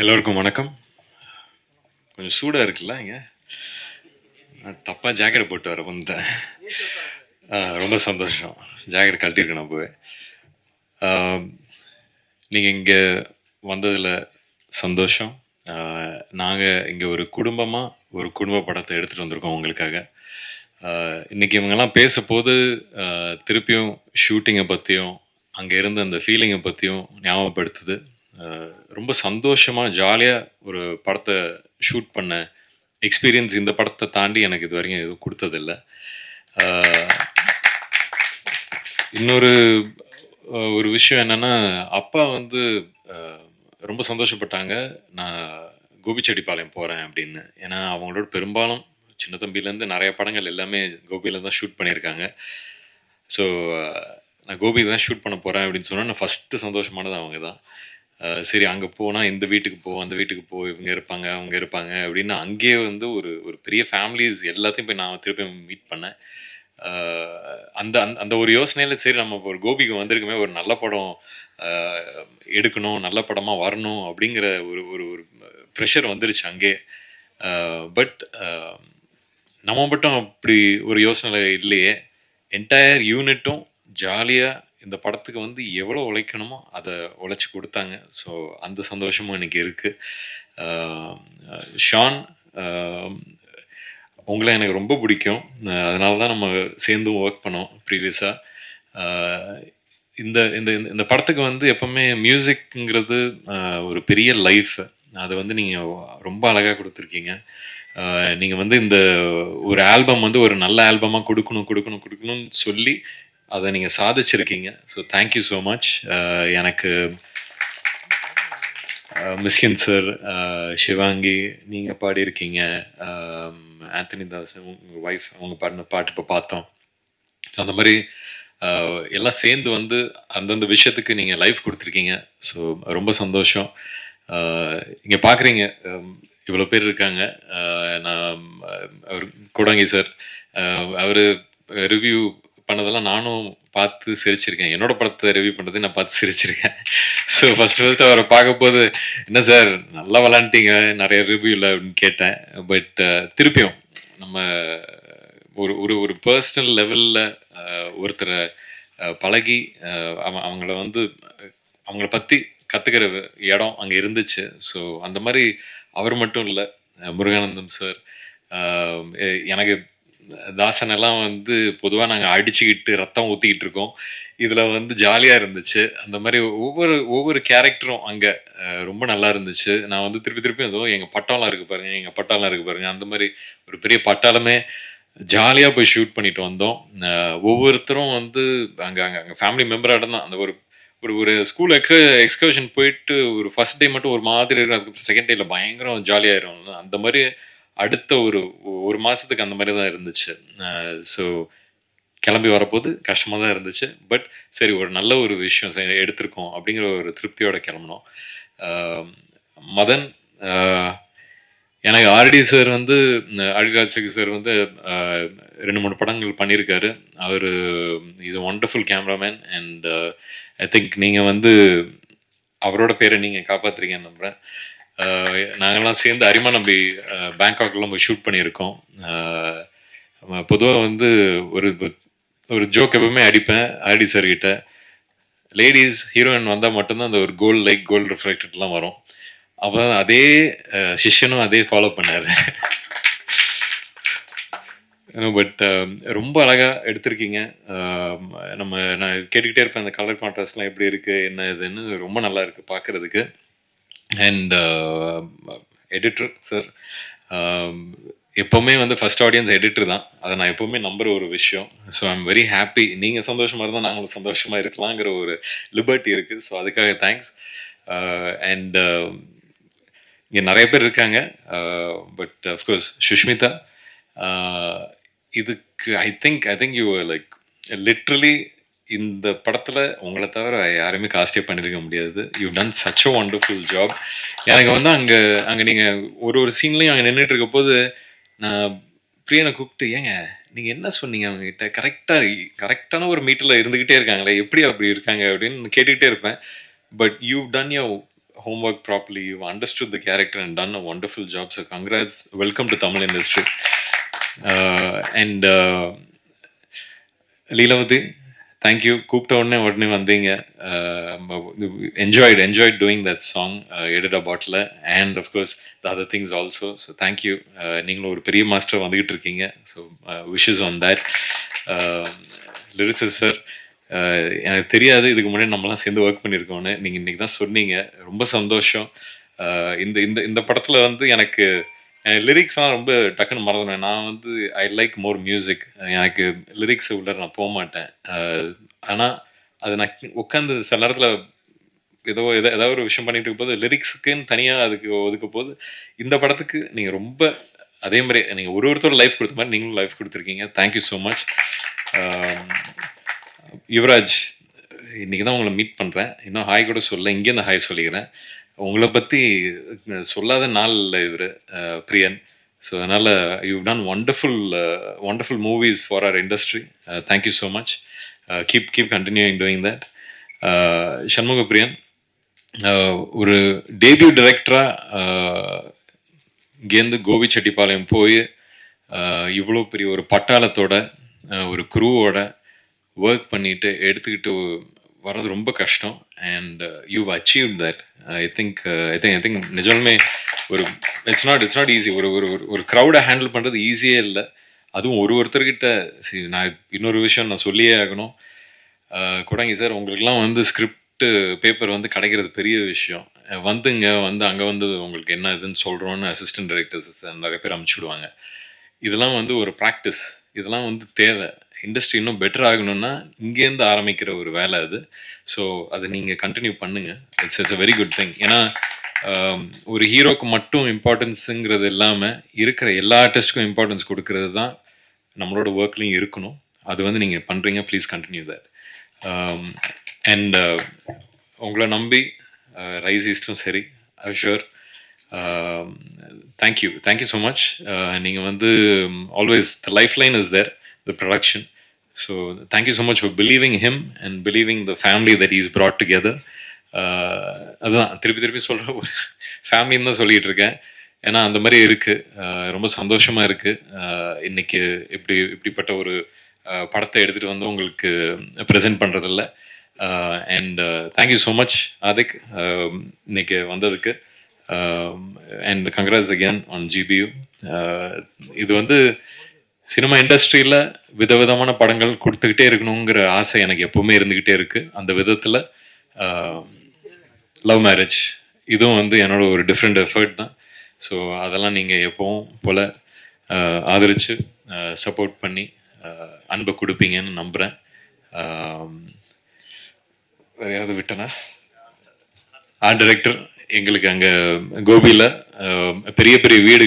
எல்லோருக்கும் வணக்கம். கொஞ்சம் சூடாக இருக்குல்ல இங்கே? நான் தப்பாக ஜாக்கெட் போட்டு வர வந்துட்டேன் ரொம்ப சந்தோஷம். ஜாக்கெட் கழட்டியிருக்கேன் நான் நீங்கள் இங்கே வந்ததில் சந்தோஷம். நாங்கள் இங்கே ஒரு குடும்பமாக ஒரு குடும்ப படத்தை எடுத்துகிட்டு வந்திருக்கோம் உங்களுக்காக. இன்றைக்கி இன்னைக்கு இவங்கெல்லாம் பேசும்போது திருப்பியும் ஷூட்டிங்கை பற்றியும் அங்கே இருந்த அந்த ஃபீலிங்கை பற்றியும் ஞாபகப்படுத்துது. ரொம்ப சந்தோஷமாக ஜாலியாக ஒரு படத்தை ஷூட் பண்ண எக்ஸ்பீரியன்ஸ் இந்த படத்தை தாண்டி எனக்கு இது வரைக்கும் எதுவும் கொடுத்ததில்ல. இன்னொரு ஒரு விஷயம் என்னென்னா அப்பா வந்து ரொம்ப சந்தோஷப்பட்டாங்க. நான் கோபிச்செட்டிப்பாளையம் போகிறேன் அப்படின்னு. ஏன்னா அவங்களோட பெரும்பாலும் சின்ன தம்பிலேருந்து நிறைய படங்கள் எல்லாமே கோபியில் தான் ஷூட் பண்ணியிருக்காங்க. ஸோ நான் கோபி தான் ஷூட் பண்ண போகிறேன் அப்படின்னு சொன்னால் நான் ஃபஸ்ட்டு சந்தோஷமானது அவங்க தான். சரி அங்கே போனால் இந்த வீட்டுக்கு போ அந்த வீட்டுக்கு போ இவங்க இருப்பாங்க அவங்க இருப்பாங்க அப்படின்னு அங்கேயே வந்து ஒரு ஒரு பெரிய ஃபேமிலிஸ் எல்லாத்தையும் போய் நான் திருப்பி மீட் பண்ணேன். அந்த அந்த- அந்த ஒரு யோசனையில் சரி நம்ம ஒரு கோபிக்கு வந்திருக்குமே ஒரு நல்ல படம் எடுக்கணும் நல்ல படமாக வரணும் அப்படிங்கிற ஒரு ஒரு ஒரு ப்ரெஷர் வந்துருச்சு அங்கே பட் நம்ம மட்டும் அப்படி ஒரு யோசனை இல்லையே. என்டையர் யூனிட்டும் ஜாலியாக இந்த படத்துக்கு வந்து எவ்வளோ உழைக்கணுமோ அதை உழைச்சி கொடுத்தாங்க. ஸோ அந்த சந்தோஷமும் எனக்கு இருக்குது ஷான் உங்களை எனக்கு ரொம்ப பிடிக்கும். அதனால தான் நம்ம சேர்ந்தும் ஒர்க் பண்ணோம் ப்ரீவியஸாக இந்த இந்த இந்த- இந்த படத்துக்கு வந்து எப்போவுமே மியூசிக்ங்கிறது ஒரு பெரிய லைஃப் அதை வந்து நீங்கள் ரொம்ப அழகாக கொடுத்துருக்கீங்க. நீங்கள் வந்து இந்த ஒரு ஆல்பம் வந்து ஒரு நல்ல ஆல்பமாக கொடுக்கணும் கொடுக்கணும் கொடுக்கணும்னு சொல்லி அதை நீங்கள் சாதிச்சிருக்கீங்க. So thank you so much எனக்கு மிஸ்கின் சார் சிவாங்கி நீங்கள் பாடியிருக்கீங்க. ஆந்தனி தாஸ் உங்கள் ஒய்ஃப் அவங்க பாடின பாட்டு இப்போ பார்த்தோம். அந்த மாதிரி uh, எல்லாம் சேர்ந்து வந்து அந்தந்த விஷயத்துக்கு நீங்கள் லைஃப் கொடுத்துருக்கீங்க. ஸோ ரொம்ப சந்தோஷம். Uh, இங்கே பார்க்குறீங்க um, இவ்வளோ பேர் இருக்காங்க. Uh, நான் அவர் கோடாங்கி சார் அவர் ரிவ்யூ பண்ணதெல்லாம் நானும் பார்த்து சிரிச்சிருக்கேன். என்னோட படத்தை ரிவ்யூ பண்ணுறது நான் பார்த்து சிரிச்சிருக்கேன். ஸோ ஃபர்ஸ்ட் ஃபர்ஸ்ட் அவரை பார்க்கும்போது என்ன சார் நல்லா விளாண்டுட்டீங்க நிறைய ரிவ்யூவில் அப்படின்னு கேட்டேன். பட் திருப்பியும் நம்ம ஒரு ஒரு ஒரு பர்சனல் லெவலில் ஒருத்தரை பழகி அவன் அவ- அவங்கள வந்து அவங்கள பற்றி கற்றுக்கிற இடம் அங்கே இருந்துச்சு. ஸோ அந்த மாதிரி அவர் மட்டும் இல்லை முருகானந்தம் சார் எனக்கு தாசன் எல்லாம் வந்து பொதுவாக நாங்கள் அடிச்சுக்கிட்டு ரத்தம் ஊற்றிக்கிட்டு இருக்கோம். இதில் வந்து ஜாலியாக இருந்துச்சு. அந்த மாதிரி ஒவ்வொரு ஒவ்வொரு கேரக்டரும் அங்கே ரொம்ப நல்லா இருந்துச்சு. நான் வந்து திருப்பி திருப்பி ஏதோ எங்கள் பட்டாளம் இருக்குது பாருங்கள் எங்கள் பட்டாளம் இருக்குது பாருங்கள் அந்த மாதிரி ஒரு பெரிய பட்டாளமே ஜாலியாக போய் ஷூட் பண்ணிட்டு வந்தோம். ஒவ்வொருத்தரும் வந்து அங்கே அங்கே அங்கே ஃபேமிலி மெம்பராக தான் அந்த ஒரு ஒரு ஒரு ஸ்கூல் எக்ஸ எக்ஸ்கர்ஷன் போயிட்டு ஒரு ஃபர்ஸ்ட் டே மட்டும் ஒரு மாதிரி இருக்கும். அதுக்கு செகண்ட் டேயில் பயங்கரம் ஜாலியாகிடும் அந்த மாதிரி அடுத்த ஒரு ஒரு மாதத்துக்கு அந்த மாதிரி தான் இருந்துச்சு. ஸோ கிளம்பி வரப்போது கஷ்டமாக தான் இருந்துச்சு. பட் சரி ஒரு நல்ல ஒரு விஷயம் சரி, எடுத்திருக்கோம் அப்படிங்கிற ஒரு திருப்தியோட கிளம்பினோம். மதன் எனக்கு ஆர்டி சார் வந்து ஆர்டிராஜ் சார் வந்து ரெண்டு மூணு படங்கள் பண்ணியிருக்காரு. அவர் is wonderful cameraman and I think நீங்கள் வந்து அவரோட பேரை நீங்கள் காப்பாத்துறீங்கன்னு நம்புகிறேன் நாங்கள்லாம் சேர்ந்து அரிமா நம்பி பேங்காக்லாம் போய் ஷூட் பண்ணியிருக்கோம். பொதுவாக வந்து ஒரு ஒரு ஜோக் எப்பவுமே அடிப்பேன் ஆர்டி சார்கிட்ட லேடிஸ் ஹீரோயின் வந்தால் மட்டும்தான் அந்த ஒரு கோல்டு லைக் கோல்ட் ரிஃப்ளெக்டட்லாம் வரும். அப்போ அதே சிஷ்யனும் அதே ஃபாலோ பண்ணாரு. பட் ரொம்ப அழகாக எடுத்திருக்கீங்க. நம்ம நான் கேட்டுக்கிட்டே இருப்பேன் அந்த கலர் கான்ட்ராஸ்ட்லாம் எப்படி இருக்குது என்ன இதுன்னு ரொம்ப நல்லா இருக்குது பார்க்குறதுக்கு அண்ட் எடிட்டர் சார் எப்போவுமே வந்து ஃபஸ்ட் ஆடியன்ஸ் எடிட்டர் தான். அதை நான் எப்போவுமே நம்புகிற ஒரு விஷயம். ஸோ ஐம் வெரி ஹாப்பி நீங்கள் சந்தோஷமாக இருந்தால் நாங்களும் சந்தோஷமாக இருக்கலாங்கிற ஒரு லிபர்ட்டி இருக்குது ஸோ அதுக்காக தேங்க்ஸ் அண்ட் இங்கே நிறைய பேர் இருக்காங்க. பட் அஃப்கோர்ஸ் சுஷ்மிதா இதுக்கு I think I think you like literally இந்த படத்தில் உங்களை தவிர யாருமே காஸ்டே பண்ணியிருக்க முடியாது you done such a wonderful job எனக்கு வந்து அங்கே அங்கே நீங்கள் ஒரு ஒரு சீன்லையும் அங்கே நின்றுட்டு இருக்க போது நான் பிரியனை கூப்பிட்டு ஏங்க நீங்கள் என்ன சொன்னீங்க அவங்ககிட்ட கரெக்டாக கரெக்டான ஒரு மீட்டரில் இருந்துக்கிட்டே இருக்காங்களே எப்படி அப்படி இருக்காங்க அப்படின்னு கேட்டுக்கிட்டே இருப்பேன் but you done your homework You've understood the character and done a wonderful job. So, congrats. Welcome to Tamil industry. Uh, Leelavathi thank you கூப்பிட்ட உடனே உடனே வந்தீங்க. Enjoyed enjoyed doing that song எடுடா bottle and of course the other things also so thank you நீங்களும் ஒரு பெரிய master வந்துக்கிட்டு இருக்கீங்க. So wishes on that lyrics sir எனக்கு தெரியாது. இதுக்கு முன்னாடி நம்மலாம் சேர்ந்து ஒர்க் பண்ணியிருக்கோன்னு நீங்கள் இன்றைக்கி தான் சொன்னீங்க. ரொம்ப சந்தோஷம். இந்த இந்த இந்த படத்தில் வந்து எனக்கு லிரிக்ஸ்லாம் ரொம்ப டக்குன்னு மறந்துடுவேன். நான் வந்து ஐ லைக் மோர் மியூசிக் எனக்கு லிரிக்ஸ் உள்ள நான் போக மாட்டேன். ஆனால் அது நான் உட்காந்து சில நேரத்தில் ஏதோ எதோ ஏதாவது ஒரு விஷயம் பண்ணிட்டு இருக்கும்போது லிரிக்ஸுக்குன்னு தனியாக அதுக்கு ஒதுக்க போது இந்த படத்துக்கு நீங்கள் ரொம்ப அதே மாதிரி நீங்கள் ஒரு ஒருத்தர் லைஃப் கொடுத்த மாதிரி நீங்களும் லைஃப் கொடுத்துருக்கீங்க. தேங்க்யூ ஸோ மச் யுவராஜ் இன்றைக்கி தான் உங்களை மீட் பண்ணுறேன் இன்னும் ஹாய் கூட சொல்ல இங்கேருந்து ஹாய் சொல்லிக்கிறேன். உங்களை பற்றி சொல்லாத நாள் இல்லை இவர் பிரியன். ஸோ அதனால் you done wonderful wonderful movies for our industry thank you so much keep keep continuing doing that Shanmuga Priyan ஒரு டேபியூ டைரக்டராக இங்கேருந்து கோபிச்செட்டிப்பாளையம் போய் இவ்வளோ பெரிய ஒரு பட்டாளத்தோட ஒரு குரூவோட ஒர்க் பண்ணிட்டு எடுத்துக்கிட்டு வர்றது ரொம்ப கஷ்டம். And you achieve that I think I think I think நிஜமே ஒரு it's not it's not easy ஒரு ஒரு ஒரு க்ரௌடை ஹேண்டில் பண்ணுறது ஈஸியே இல்லை. அதுவும் ஒரு ஒருத்தர்கிட்ட சரி நான் இன்னொரு விஷயம் நான் சொல்லியே ஆகணும். Uh, கொடங்கி சார் உங்களுக்குலாம் வந்து ஸ்கிரிப்டு பேப்பர் வந்து கிடைக்கிறது பெரிய விஷயம். Uh, வந்துங்க வந்து அங்கே வந்து உங்களுக்கு என்ன இதுன்னு சொல்கிறோன்னு அசிஸ்டன்ட் டைரக்டர்ஸ் நிறைய பேர் அமுச்சு விடுவாங்க. இதெல்லாம் வந்து ஒரு ப்ராக்டிஸ் இதெல்லாம் வந்து தேவை. இண்டஸ்ட்ரி இன்னும் பெட்டர் ஆகணும்னா இங்கேருந்து ஆரம்பிக்கிற ஒரு வேலை அது. ஸோ அதை நீங்கள் கண்டினியூ பண்ணுங்கள் it's it's a very good thing ஏன்னா um, ஒரு ஹீரோக்கு மட்டும் இம்பார்ட்டன்ஸுங்கிறது இல்லாமல் இருக்கிற எல்லா ஆர்டிஸ்ட்டுக்கும் இம்பார்ட்டன்ஸ் கொடுக்கறது தான் நம்மளோட ஒர்க்லேயும் இருக்கணும். அது வந்து நீங்கள் பண்ணுறீங்க ப்ளீஸ் கண்டினியூ தட் அண்ட் உங்களை நம்பி uh, ரைஸ் ஈஸ்டும் சரி I sure thank you thank you so much நீங்கள் வந்து always the lifeline is there the So so you so much for believing him and believing the family that is brought together. Uh, அதுதான். திருப்பி திருப்பி சொல்கிற ஒரு ஃபேமிலின்னு தான் சொல்லிட்டு இருக்கேன். ஏன்னா அந்த மாதிரி இருக்கு. Uh, ரொம்ப சந்தோஷமா இருக்கு. Uh, இன்னைக்கு இப்படி இப்படிப்பட்ட ஒரு படத்தை எடுத்துட்டு வந்து உங்களுக்கு ப்ரெசென்ட் பண்றதில்ல. And thank you so much Adhik இன்னைக்கு வந்ததுக்கு and congrats again on GBU இது வந்து சினிமா இண்டஸ்ட்ரியில் விதவிதமான படங்கள் கொடுத்துக்கிட்டே இருக்கணுங்கிற ஆசை எனக்கு எப்போவுமே இருந்துக்கிட்டே இருக்குது அந்த விதத்தில் லவ் மேரேஜ் இதுவும் வந்து என்னோட ஒரு டிஃப்ரெண்ட் எஃபர்ட் தான். ஸோ அதெல்லாம் நீங்கள் எப்போவும் போல் ஆதரித்து சப்போர்ட் பண்ணி அன்பை கொடுப்பீங்கன்னு நம்புகிறேன் வேறு ஏதாவது விட்டனா? ஆர்ட் டைரக்டர் எங்களுக்கு அங்கே கோபியில் பெரிய பெரிய வீடுகள்